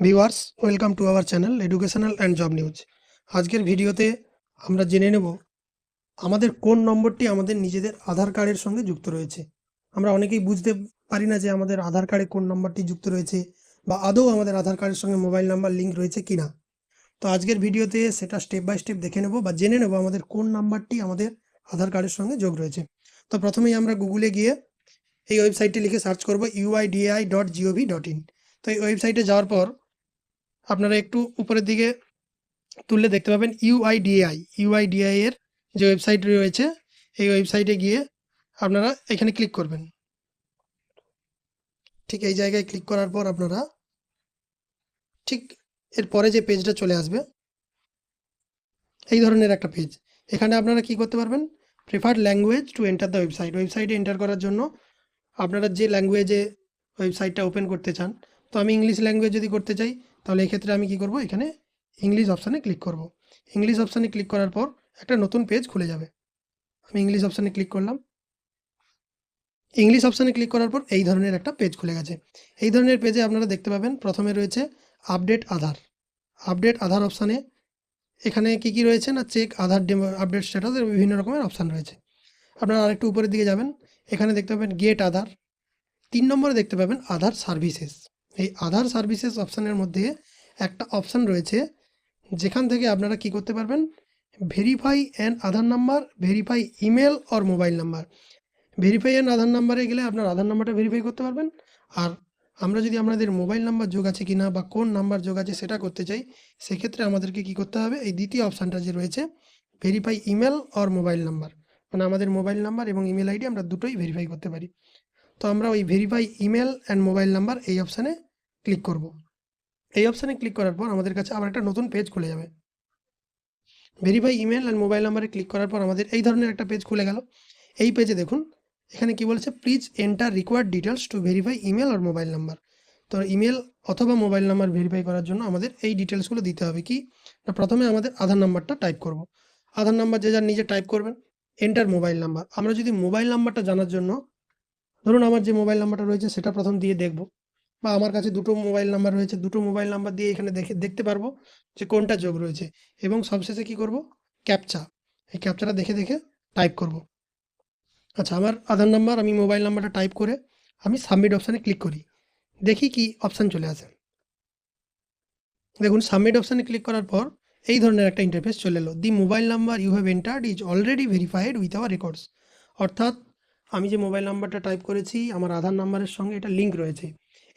Viewers, welcome to our channel educational and job news. আজকের ভিডিওতে আমরা জেনে নেব আমাদের কোন নম্বরটি আমাদের নিজেদের আধার কার্ডের সঙ্গে যুক্ত রয়েছে। আমরা অনেকেই বুঝতে পারি না যে আমাদের আধার কার্ডে কোন নম্বরটি যুক্ত রয়েছে বা আদৌ আমাদের আধার কার্ডের সঙ্গে মোবাইল নাম্বার লিঙ্ক রয়েছে কি না। তো আজকের ভিডিওতে সেটা স্টেপ বাই স্টেপ দেখে নেব বা জেনে নেব আমাদের কোন নাম্বারটি আমাদের আধার কার্ডের সঙ্গে যোগ রয়েছে। তো প্রথমেই আমরা গুগলে গিয়ে এই ওয়েবসাইটটি লিখে সার্চ করব UIDAI dot gov dot in তো এই ওয়েবসাইটে যাওয়ার পর আপনারা একটু উপরের দিকে তুললে দেখতে পাবেন ইউআইডিআই ইউআইডিআই এর যে ওয়েবসাইট রয়েছে, এই ওয়েবসাইটে গিয়ে আপনারা এখানে ক্লিক করবেন। ঠিক এই জায়গায় ক্লিক করার পর আপনারা ঠিক এর পরে যে পেজটা চলে আসবে, এই ধরনের একটা পেজ এখানে আপনারা কি করতে পারবেন? Preferred language to enter the website ওয়েবসাইটে এন্টার করার জন্য আপনারা যে ল্যাঙ্গুয়েজে ওয়েবসাইটটা ওপেন করতে চান, তো আমি ইংলিশ ল্যাঙ্গুয়েজ যদি করতে চাই তাহলে এক্ষেত্রে আমি কি করব? এখানে ইংলিশ অপশানে ক্লিক করব। ইংলিশ অপশানে ক্লিক করার পর একটা নতুন পেজ খুলে যাবে। আমি ইংলিশ অপশানে ক্লিক করলাম। ইংলিশ অপশানে ক্লিক করার পর এই ধরনের একটা পেজ খুলে গেছে। এই ধরনের পেজে আপনারা দেখতে পাবেন, প্রথমে রয়েছে আপডেট আধার। আপডেট আধার অপশানে এখানে কি কি রয়েছে না check Aadhaar demo update status বিভিন্ন রকমের অপশান রয়েছে। আপনারা আরেকটু উপরের দিকে যাবেন। এখানে দেখতে পাবেন গেট আধার। তিন নম্বরে দেখতে পাবেন আধার সার্ভিসেস এই আধার সার্ভিসেস অপশানের মধ্যে একটা অপশান রয়েছে, যেখান থেকে আপনারা কি করতে পারবেন? Verify an Aadhaar number verify email or mobile number verify an Aadhaar নাম্বারে গেলে আপনার আধার নাম্বারটা ভেরিফাই করতে পারবেন। আর আমরা যদি আপনাদের মোবাইল নাম্বার যোগ আছে কিনা বা কোন নাম্বার যোগ আছে সেটা করতে চাই, সেক্ষেত্রে আমাদেরকে কি করতে হবে? এই দ্বিতীয় অপশানটা যে রয়েছে verify email or mobile number মানে আমাদের মোবাইল নাম্বার এবং ইমেল আইডি আমরা দুটোই ভেরিফাই করতে পারি। তো আমরা ওই verify email and mobile number এই অপশানে ক্লিক করব। এই অপশানে ক্লিক করার পর আমাদের কাছে আবার একটা নতুন পেজ খুলে যাবে। ভেরিফাই ইমেল অ্যান্ড মোবাইল নাম্বারে ক্লিক করার পর আমাদের এই ধরনের একটা পেজ খুলে গেল। এই পেজে দেখুন, এখানে কি বলছে please enter required details to verify email R mobile number তো ইমেল অথবা মোবাইল নাম্বার ভেরিফাই করার জন্য আমাদের এই ডিটেলসগুলো দিতে হবে কি? না প্রথমে আমাদের আধার নাম্বারটা টাইপ করব। আধার নাম্বার যে যার নিজে টাইপ করবেন এন্টার মোবাইল নাম্বার আমরা যদি মোবাইল নাম্বারটা জানার জন্য ধরুন আমার যে মোবাইল নাম্বারটা রয়েছে, সেটা প্রথম দিয়ে দেখব। বা আমার কাছে দুটো মোবাইল নাম্বার রয়েছে, দুটো মোবাইল নাম্বার দিয়ে এখানে দেখে, দেখতে পারব যে কোনটা যোগ রয়েছে। এবং সবশেষে কি করব? ক্যাপচা এই ক্যাপচাটা দেখে দেখে টাইপ করব। আচ্ছা আমার আধার নাম্বার আমি মোবাইল নাম্বারটা টাইপ করে আমি সাবমিট অপশানে ক্লিক করি। দেখি কি অপশান চলে আসে। দেখুন সাবমিট অপশানে ক্লিক করার পর এই ধরনের একটা ইন্টারফেস চলে এলো। The mobile number you have entered is already verified with our records অর্থাৎ আমি যে মোবাইল নাম্বারটা টাইপ করেছি, আমার আধার নাম্বারের সঙ্গে এটা লিঙ্ক রয়েছে।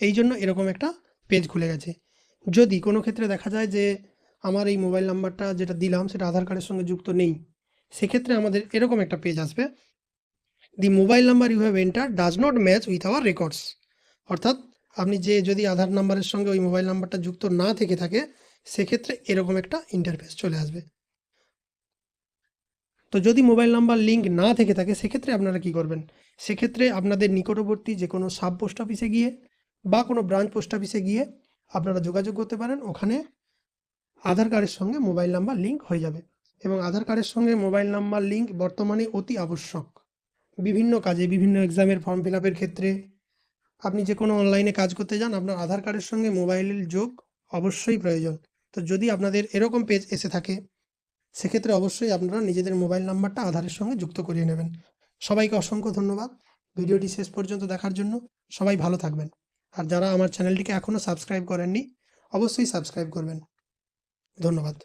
এই জন্য এরকম একটা পেজ খুলে গেছে। যদি কোনো ক্ষেত্রে দেখা যায় যে আমার এই মোবাইল নাম্বারটা যেটা দিলাম, সেটা আধার কার্ডের সঙ্গে যুক্ত নেই, সেক্ষেত্রে আমাদের এরকম একটা পেজ আসবে। The mobile number you have enter does not match with our records অর্থাৎ আপনি যে যদি আধার নাম্বারের সঙ্গে ওই মোবাইল নাম্বারটা যুক্ত না থেকে থাকে, সেক্ষেত্রে এরকম একটা ইন্টারফেস চলে আসবে। তো যদি মোবাইল নাম্বার লিঙ্ক না থেকে থাকে, সেক্ষেত্রে আপনারা কি করবেন? সেক্ষেত্রে আপনাদের নিকটবর্তী যে কোনো সাব পোস্ট অফিসে গিয়ে বা কোনো ব্রাঞ্চ পোস্ট অফিসে গিয়ে আপনারা যোগাযোগ করতে পারেন। ওখানে আধার কার্ডের সঙ্গে মোবাইল নাম্বার লিঙ্ক হয়ে যাবে এবং আধার কার্ডের সঙ্গে মোবাইল নাম্বার লিঙ্ক বর্তমানে অতি আবশ্যক। বিভিন্ন কাজে, বিভিন্ন এক্সামের ফর্ম ফিল আপের ক্ষেত্রে আপনি যে কোনো অনলাইনে কাজ করতে যান, আপনার আধার কার্ডের সঙ্গে মোবাইলের যোগ অবশ্যই প্রয়োজন। তো যদি আপনাদের এরকম পেজ এসে থাকে সেক্ষেত্রে অবশ্যই আপনারা নিজেদের মোবাইল নাম্বারটা আধারের সঙ্গে যুক্ত করিয়ে নেবেন। সবাইকে অসংখ্য ধন্যবাদ। ভিডিওটি শেষ পর্যন্ত দেখার জন্য সবাই ভালো থাকবেন। আর যারা আমার চ্যানেলটিকে এখনও সাবস্ক্রাইব করেননি, অবশ্যই সাবস্ক্রাইব করবেন। ধন্যবাদ।